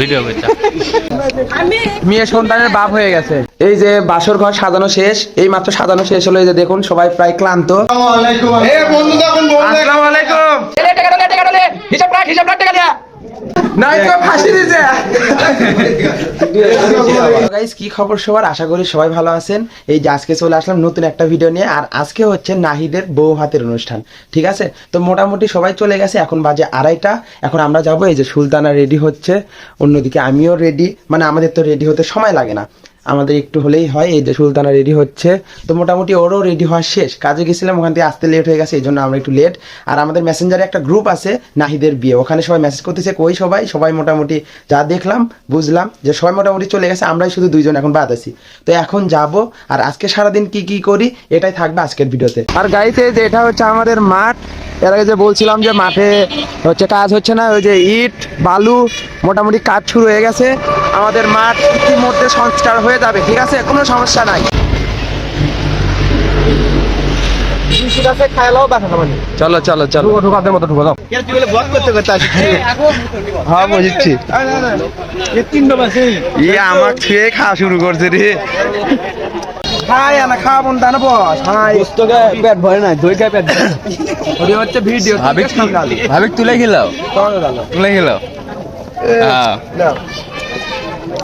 Video মেয়ে সন্তানের বাপ হয়ে গেছে। এই যে বাসর ঘর সাজানো শেষ এই মাত্র সাজানো শেষ হলো এই যে দেখুন সবাই প্রায় ক্লান্ত। আসসালামু আলাইকুম। কি খবর সবার? আশা করি সবাই ভালো আছেন। এই যে আজকে চলে আসলাম নতুন একটা ভিডিও নিয়ে, আর আজকে হচ্ছে নাহিদের বউ হাতের অনুষ্ঠান, ঠিক আছে? তো মোটামুটি সবাই চলে গেছে, এখন বাজে আড়াইটা। এখন আমরা যাব, এই যে সুলতানা রেডি হচ্ছে, অন্যদিকে আমিও রেডি মানে আমাদের তো রেডি হতে সময় লাগে না। আমাদের একটু হলেই হয়, এই যে সুলতানা রেডি হচ্ছে। তো মোটামুটি ওরও রেডি হওয়া শেষ। কাজে গেছিলাম, ওখান থেকে আসতে লেট হয়ে গেছে, এই জন্য আমরা একটু লেট আর আমাদের মেসেঞ্জারে একটা গ্রুপ আছে, নাহিদের বিয়ে। ওখানে সবাই মেসেজ করতেছে, কই সবাই? সবাই মোটামুটি যা দেখলাম, বুঝলাম যে সবাই মোটামুটি চলে গেছে, আমরাই শুধু দুইজন এখন বাদ আছি। তো এখন যাব, আর আজকে সারাদিন কি কি করি, এটাই থাকবে আজকের ভিডিওতে। আর গাইতে যে এটা হচ্ছে আমাদের মাঠ। এর আগে যে বলছিলাম যে মাঠে হচ্ছে কাজ হচ্ছে না, ওই যে ইট, বালু, মোটামুটি কাজ শুরু হয়ে গেছে। আমাদের মাঠ ইতিমধ্যে সংস্কার হয়ে যাবে ঠিক আছে কোনো সমস্যা নাই চলো চলো চলো ঢোকাদের মতো ঢুকো দাও হ্যাঁ বুঝছি ইয়ে আমার ছুঁয়ে খাওয়া শুরু করছে রে খাই না খাওয়া বন্ধ না বস হাই পুস্তকে পেট ভরে না দই খায় পেট ভরে হচ্ছে ভিডিও ভাবিক তুলে খেলাও তুলে খেলাও হ্যাঁ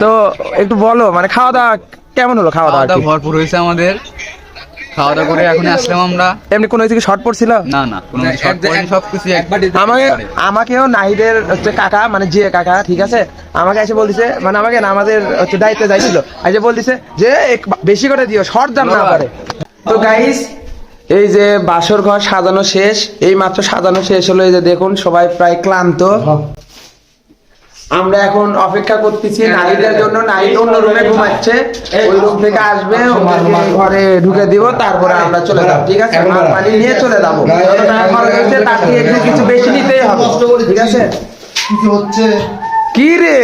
তো একটু বলো মানে খাওয়া দাওয়া কেমন হলো খাওয়া দাওয়া ভরপুর হয়েছে আমাদের। খাওয়া দাওয়া করে এখন আসলাম আমরা। এমনি কোনো কিছু শর্ট পড়ছিল? না না কোনো সব কিছু আমাকে আমাকেও নাহিদের হচ্ছে কাকা মানে যে কাকা ঠিক আছে? আমাকে এসে বলতেছে মানে আমাকে না আমাদের হচ্ছে দায়িত্বে যাইছিল। এসে বলতেছে যে এক- বেশি করে দিও শর্ট দাম না পারে তো গাইস এই যে বাসর ঘর সাজানো শেষ এই মাত্র সাজানো শেষ হলো এই যে দেখুন সবাই প্রায় ক্লান্ত। আমরা এখন অপেক্ষা করতেছি নারীদের জন্য নাহিদ অন্য রুমে ঘুমাচ্ছে ওই রুম থেকে আসবে ঘরে ঢুকে দিব তারপরে আমরা চলে যাব ঠিক আছে? পানি নিয়ে চলে যাব। হচ্ছে তার থেকে একটু কিছু বেশি নিতেই হবে ঠিক আছে? কি রে?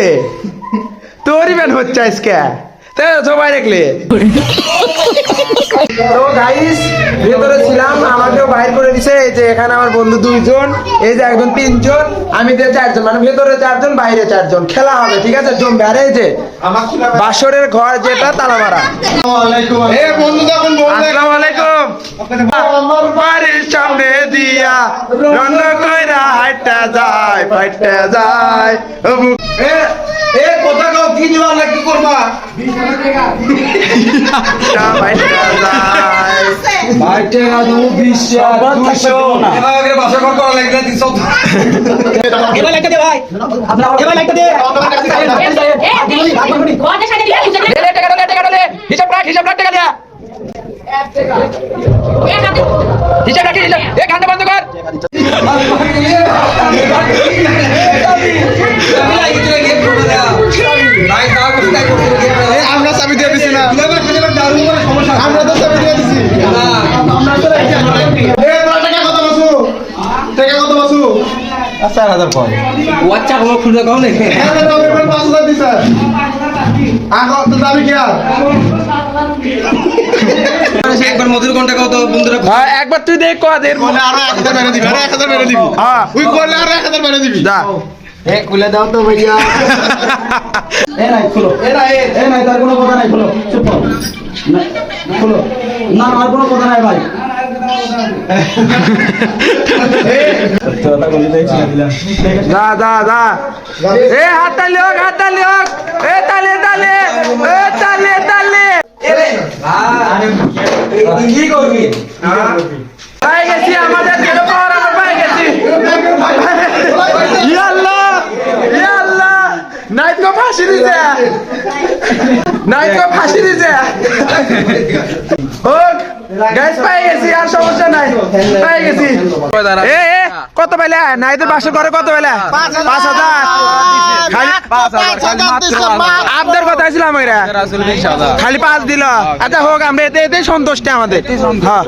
তোরই ব্যান হচ্ছে আজকে। তো সবাই দেখলে? তো গাইস ভেতরে ছিলাম আমাকেও বাইর করে দিছে এই যে এখানে আমার বন্ধু দুইজন এই যে একজন তিনজন আমি যে চারজন মানে ভেতরে চারজন বাইরে চারজন খেলা হবে ঠিক আছে জমবে? আর এই যে বাসরের ঘর যেটা তালা মারা আসসালামু আলাইকুম। বাড়ির সামনে দিয়া রন্ন কইরা হাইটা যায় ফাইটা যায়। ও এ কথা কও কি দিবা না কি করবা ফাইটা যায় ভাইটে না দু বিশে দুশো এবার একটা দে ভাই এবার একটা দে হিসাব রাখ হিসাব রাখ টাকা দিয়া হিসাব রাখ হিসাব। এ কান্দা বন্ধ কর। আমরা চাবি দিয়ে দিছি না আমরা তো চাবি দিয়ে দিছি এ, তোরা টাকা কত বাসু টাকা কত বাসু চার হাজার পর। বাচ্চা কোনো খুঁজে কম নেই? পাঁচ হাজার দিছে আগো তো দাবি কি আর একবার মধুর ঘণ্টা কত বন্ধুরা। হ্যাঁ, একবার তুই দেখ কয়া দে বলে আরও এক হাজার মেরে দিবি আরও এক হাজার মেরে দিবি। হ্যাঁ। করলে আরও এক হাজার মেরে দিবি। যা। এ খুলে দাও তো ভাইয়া। এ নাই খুলো। এ নাই এ নাই তার কোনো কথা নাই খুলো। চুপ কর। খুলো। না আমার কোনো কথা নাই ভাই। যা যা যা এ হাত তালি হোক হাত তালি হোক। এ তালে তালে। এ তালে তালে। পাই গেছি আমাদের কেন পাওয়ার আমরা পাই গেছি? আল্লাহ নাইট কো ফাঁসি দিছে। নাইট কো ফাঁসি দিছে। হোক। গাইস পাই গেছি আর সমস্যা নাই। পাই গেছি। এ এ কত পেলে নাইদের বাসা করে কত পেলে পাঁচ হাজার। খালি আপনার কথা ছিল খালি পাঁচ দিল। আচ্ছা হোক আমরা এতে এতে সন্তুষ্ট আমাদের। হ্যাঁ।